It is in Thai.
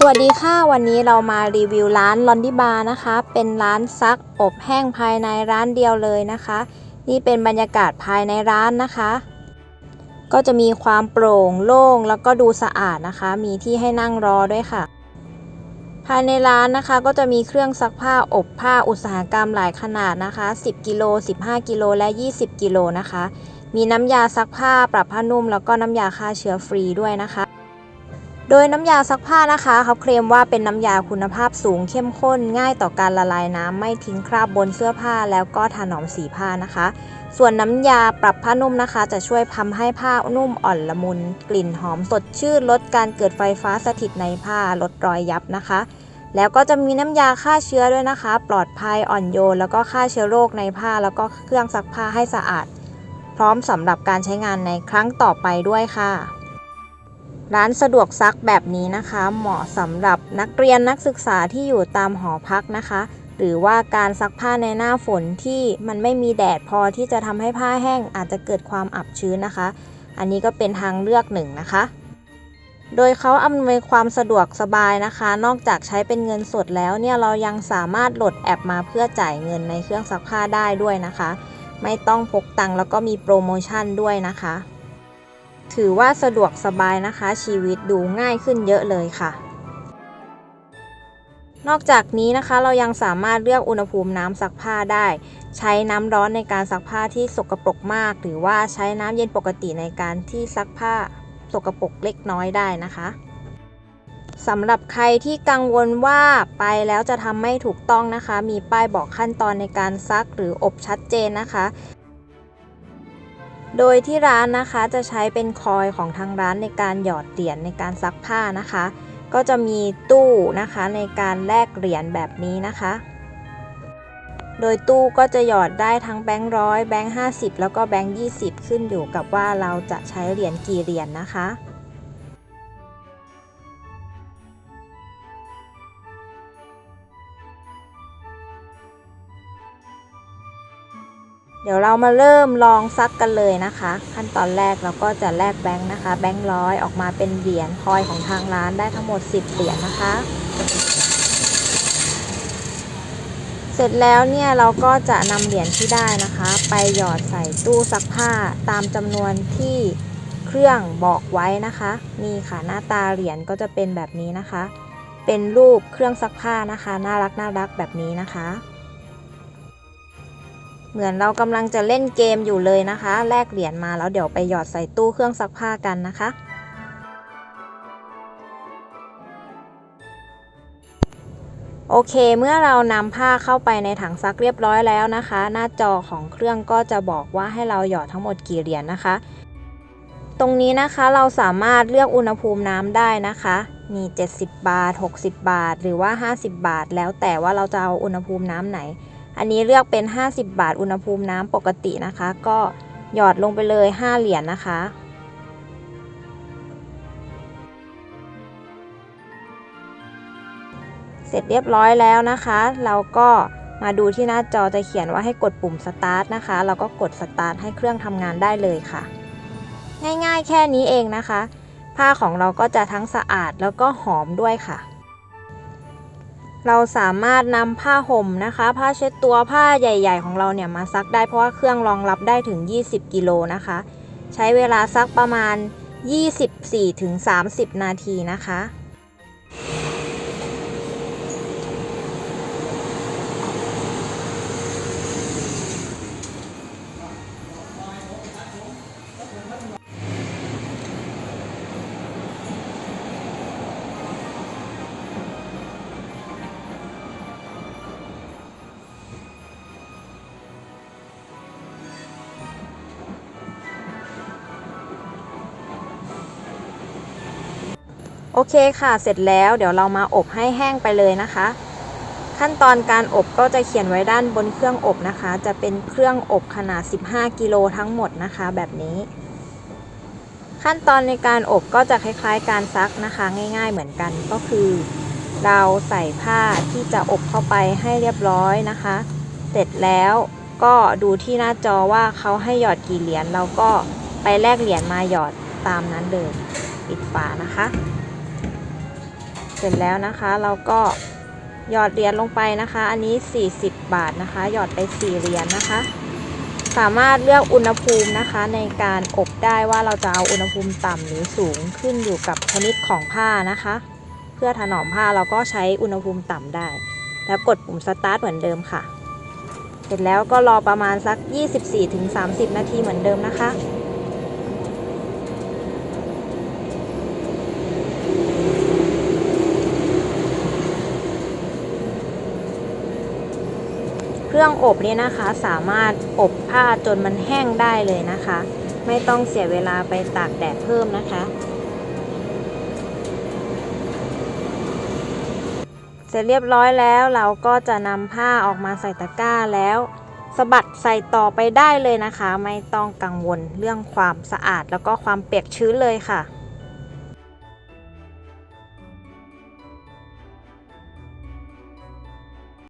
สวัสดีค่ะ วันนี้เรามารีวิวร้านลอนดี้บาร์นะคะ เป็นร้านซักอบแห้งภายในร้านเดียวเลยนะคะ นี่เป็นบรรยากาศภายในร้านนะคะ ก็จะมีความโปร่งโล่งแล้วก็ดูสะอาดนะคะ มีที่ให้นั่งรอด้วยค่ะ ภายในร้านนะคะก็จะมีเครื่องซักผ้าอบผ้าอุตสาหกรรมหลายขนาดนะคะ 10 กิโล 15 กิโล และ 20 กิโลนะคะ มีน้ำยาซักผ้าปรับผ้านุ่ม แล้วก็น้ำยาฆ่าเชื้อฟรีด้วยนะคะ โดยน้ำยาซักผ้านะคะ เขาเคลมว่าเป็นน้ำยาคุณภาพสูงเข้มข้น ง่ายต่อการละลายน้ำไม่ทิ้งคราบบนเสื้อผ้าแล้วก็ถนอมสีผ้านะคะ ส่วนน้ำยาปรับผ้านุ่มนะคะ จะช่วยทำให้ผ้านุ่มอ่อนละมุน กลิ่นหอมสดชื่นลดการเกิดไฟฟ้าสถิตในผ้าลดรอยยับนะคะ แล้วก็จะมีน้ำยาฆ่าเชื้อด้วยนะคะ ปลอดภัยอ่อนโยน แล้วก็ฆ่าเชื้อโรคในผ้า แล้วก็เครื่องซักผ้าให้สะอาด พร้อมสำหรับการใช้งานในครั้งต่อไปด้วยค่ะ ร้านสะดวกซักแบบนี้นะคะ เหมาะสำหรับนักเรียนนักศึกษาที่อยู่ตามหอพักนะคะ หรือว่าการซักผ้าในหน้าฝนที่มันไม่มีแดดพอที่จะทำให้ผ้าแห้งอาจจะเกิดความอับชื้นนะคะ อันนี้ก็เป็นทางเลือกหนึ่งนะคะ โดยเขาอำนวยความสะดวกสบายนะคะ นอกจากใช้เป็นเงินสดแล้วเนี่ยเรายังสามารถโหลดแอปมาเพื่อจ่ายเงินในเครื่องซักผ้าได้ด้วยนะคะ ไม่ต้องพกตังค์แล้วก็มีโปรโมชั่นด้วยนะคะ ถือว่าสะดวกสบายนะคะ ชีวิตดูง่ายขึ้นเยอะเลยค่ะ นอกจากนี้นะคะเรายังสามารถเลือกอุณหภูมิน้ำซักผ้าได้ ใช้น้ำร้อนในการซักผ้าที่สกปรกมาก หรือว่าใช้น้ำเย็นปกติในการที่ซักผ้าสกปรกเล็กน้อยได้นะคะสำหรับใครที่กังวลว่าไปแล้วจะทำไม่ถูกต้องนะคะ มีป้ายบอกขั้นตอนในการซักหรืออบชัดเจนนะคะ โดยที่ร้านนะคะจะใช้เป็นคอยของทางร้านในการหยอดเหรียญในการซักผ้านะคะ ก็จะมีตู้นะคะในการแลกเหรียญแบบนี้นะคะ โดยตู้ก็จะหยอดได้ทั้งแบงค์ร้อยแบงค์ห้าสิบแล้วก็แบงค์ยี่สิบขึ้นอยู่กับว่าเราจะใช้เหรียญกี่เหรียญนะคะ เดี๋ยวเรามาเริ่มลองซักกันเลยนะคะ ขั้นตอนแรกเราก็จะแลกแบงค์นะคะ แบงค์ร้อยออกมาเป็นเหรียญคอยของทางร้านได้ทั้งหมด 10 เหรียญนะคะ เสร็จแล้วเนี่ยเราก็จะนำเหรียญที่ได้นะคะ ไปหยอดใส่ตู้ซักผ้าตามจำนวนที่เครื่องบอกไว้นะคะ นี่ค่ะหน้าตาเหรียญก็จะเป็นแบบนี้นะคะ เป็นรูปเครื่องซักผ้านะคะ น่ารักน่ารักแบบนี้นะคะ เหมือนเรากำลังจะเล่นเกมอยู่เลยนะคะ แลกเหรียญมาแล้วเดี๋ยวไปหยอดใส่ตู้เครื่องซักผ้ากันนะคะ โอเค เมื่อเรานำผ้าเข้าไปในถังซักเรียบร้อยแล้วนะคะ หน้าจอของเครื่องก็จะบอกว่าให้เราหยอดทั้งหมดกี่เหรียญนะคะ ตรงนี้นะคะเราสามารถเลือกอุณหภูมิน้ำได้นะคะมี70 บาท 60 บาท หรือว่า 50 บาท แล้วแต่ว่าเราจะเอาอุณหภูมิน้ำไหน อันนี้เลือกเป็น 50 บาทอุณหภูมิน้ำปกตินะคะ ก็หยอดลงไปเลย 5 เหรียญนะคะเสร็จเรียบร้อยแล้วนะคะ เราก็มาดูที่หน้าจอจะเขียนว่าให้กดปุ่มสตาร์ทนะคะ เราก็กดสตาร์ทให้เครื่องทำงานได้เลยค่ะ ง่ายๆแค่นี้เองนะคะ ผ้าของเราก็จะทั้งสะอาดแล้วก็หอมด้วยค่ะ เราสามารถนำผ้าห่มนะคะ ผ้าเช็ดตัวผ้าใหญ่ ๆ ของเราเนี่ยมาซักได้เพราะว่าเครื่องรองรับได้ถึง 20 กิโลนะคะ ใช้เวลาซักประมาณ 24-30 นาทีนะคะ โอเคค่ะ เสร็จแล้วเดี๋ยวเรามาอบให้แห้งไปเลยนะคะ ขั้นตอนการอบก็จะเขียนไว้ด้านบนเครื่องอบนะคะ จะเป็นเครื่องอบขนาด 15 กิโลทั้งหมดนะคะ แบบนี้ ขั้นตอนในการอบก็จะคล้ายๆ การซักนะคะ ง่ายๆเหมือนกันก็คือ เราใส่ผ้าที่จะอบเข้าไปให้เรียบร้อยนะคะ เสร็จแล้วก็ดูที่หน้าจอว่าเขาให้หยอดกี่เหรียญเราก็ไปแลกเหรียญมาหยอดตามนั้นเลยปิดฝานะคะ เสร็จแล้วนะคะเราก็หยอดเหรียญลงไปนะคะ อันนี้ 40 บาทนะคะ หยอดไป4เหรียญนะคะ สามารถเลือกอุณหภูมินะคะ ในการอบได้ว่าเราจะเอาอุณหภูมิต่ำหรือสูงขึ้นอยู่กับชนิดของผ้านะคะ เพื่อถนอมผ้าเราก็ใช้อุณหภูมิต่ำได้ แล้วกดปุ่มสตาร์ทเหมือนเดิมค่ะ เสร็จแล้วก็รอประมาณสัก 24-30 นาทีเหมือนเดิมนะคะ รื่องอบนี้นะคะสามารถอบผ้าจนมันแห้งได้เลยนะคะ ไม่ต้องเสียเวลาไปตากแดดเพิ่มนะคะ เสร็จเรียบร้อยแล้วเราก็จะนำผ้าออกมาใส่ตะกร้าแล้วสะบัดใส่ต่อไปได้เลยนะคะ ไม่ต้องกังวลเรื่องความสะอาดแล้วก็ความเปียกชื้นเลยค่ะ